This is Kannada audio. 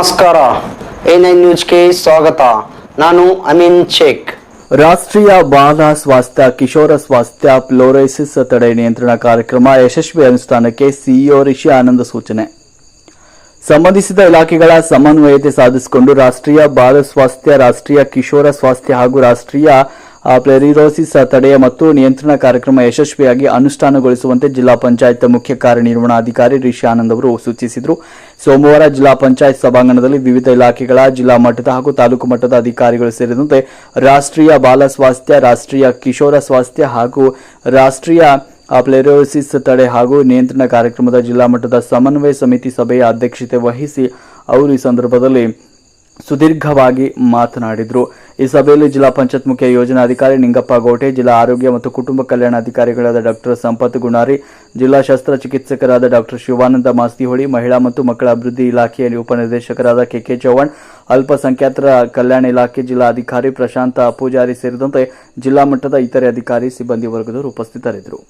ನಮಸ್ಕಾರ. ಎ ನೈನ್ ನ್ಯೂಸ್ಗೆ ಸ್ವಾಗತ. ನಾನು ಅಮೀನ್ ಶೇಖ್. ರಾಷ್ಟ್ರೀಯ ಬಾಲ ಸ್ವಾಸ್ಥ್ಯ ಕಿಶೋರ ಸ್ವಾಸ್ಥ್ಯ ಫ್ಲೋರೈಸಿಸ್ ತಡೆ ನಿಯಂತ್ರಣ ಕಾರ್ಯಕ್ರಮ ಯಶಸ್ವಿ ಅನುಷ್ಠಾನಕ್ಕೆ ಸಿಇಒ ರಿಷಿ ಆನಂದ ಸೂಚನೆ. ಸಂಬಂಧಿಸಿದ ಇಲಾಖೆಗಳ ಸಮನ್ವಯತೆ ಸಾಧಿಸಿಕೊಂಡು ರಾಷ್ಟ್ರೀಯ ಬಾಲ ಸ್ವಾಸ್ಥ್ಯ ರಾಷ್ಟ್ರೀಯ ಕಿಶೋರ ಸ್ವಾಸ್ಥ್ಯ ಹಾಗೂ ರಾಷ್ಟ್ರೀಯ ಆ, ಪ್ಲೆರಿರೋಸಿಸ್ ತಡೆಯ ಮತ್ತು ನಿಯಂತ್ರಣ ಕಾರ್ಯಕ್ರಮ ಯಶಸ್ವಿಯಾಗಿ ಅನುಷ್ಠಾನಗೊಳಿಸುವಂತೆ ಜಿಲ್ಲಾ ಪಂಚಾಯತ್ ಮುಖ್ಯ ಕಾರ್ಯನಿರ್ವಹಣಾಧಿಕಾರಿ ರಿಷಿ ಆನಂದ್ ಅವರು ಸೂಚಿಸಿದರು. ಸೋಮವಾರ ಜಿಲ್ಲಾ ಪಂಚಾಯತ್ ಸಭಾಂಗಣದಲ್ಲಿ ವಿವಿಧ ಇಲಾಖೆಗಳ ಜಿಲ್ಲಾ ಮಟ್ಟದ ಹಾಗೂ ತಾಲೂಕು ಮಟ್ಟದ ಅಧಿಕಾರಿಗಳು ಸೇರಿದಂತೆ ರಾಷ್ಟ್ರೀಯ ಬಾಲ ಸ್ವಾಸ್ಥ್ಯ, ರಾಷ್ಟ್ರೀಯ ಕಿಶೋರ ಸ್ವಾಸ್ಥ್ಯ ಹಾಗೂ ರಾಷ್ಟ್ರೀಯ ಪ್ಲೆರೋಸಿಸ್ ತಡೆ ಹಾಗೂ ನಿಯಂತ್ರಣ ಕಾರ್ಯಕ್ರಮದ ಜಿಲ್ಲಾ ಮಟ್ಟದ ಸಮನ್ವಯ ಸಮಿತಿ ಸಭೆಯ ಅಧ್ಯಕ್ಷತೆ ವಹಿಸಿ ಅವರು ಈ ಸಂದರ್ಭದಲ್ಲಿ ಸುದೀರ್ಘವಾಗಿ ಮಾತನಾಡಿದರು. ಈ ಸಭೆಯಲ್ಲಿ ಜಿಲ್ಲಾ ಪಂಚಾಯತ್ ಮುಖ್ಯ ಯೋಜನಾಧಿಕಾರಿ ನಿಂಗಪ್ಪ ಗೋಟೆ, ಜಿಲ್ಲಾ ಆರೋಗ್ಯ ಮತ್ತು ಕುಟುಂಬ ಕಲ್ಯಾಣ ಅಧಿಕಾರಿಗಳಾದ ಡಾಕ್ಟರ್ ಸಂಪತ್ ಗುಣಾರಿ, ಜಿಲ್ಲಾ ಶಸ್ತ್ರಚಿಕಿತ್ಸಕರಾದ ಡಾಕ್ಟರ್ ಶಿವಾನಂದ ಮಾಸ್ತಿಹೊಳಿ, ಮಹಿಳಾ ಮತ್ತು ಮಕ್ಕಳ ಅಭಿವೃದ್ಧಿ ಇಲಾಖೆಯಲ್ಲಿ ಉಪನಿರ್ದೇಶಕರಾದ ಕೆಕೆ ಚೌಹಾಣ್, ಅಲ್ಪಸಂಖ್ಯಾತರ ಕಲ್ಯಾಣ ಇಲಾಖೆ ಜಿಲ್ಲಾಧಿಕಾರಿ ಪ್ರಶಾಂತ ಪೂಜಾರಿ ಸೇರಿದಂತೆ ಜಿಲ್ಲಾ ಮಟ್ಟದ ಇತರೆ ಅಧಿಕಾರಿ, ಸಿಬ್ಬಂದಿ ವರ್ಗದವರು ಉಪಸ್ಥಿತರಿದ್ದರು.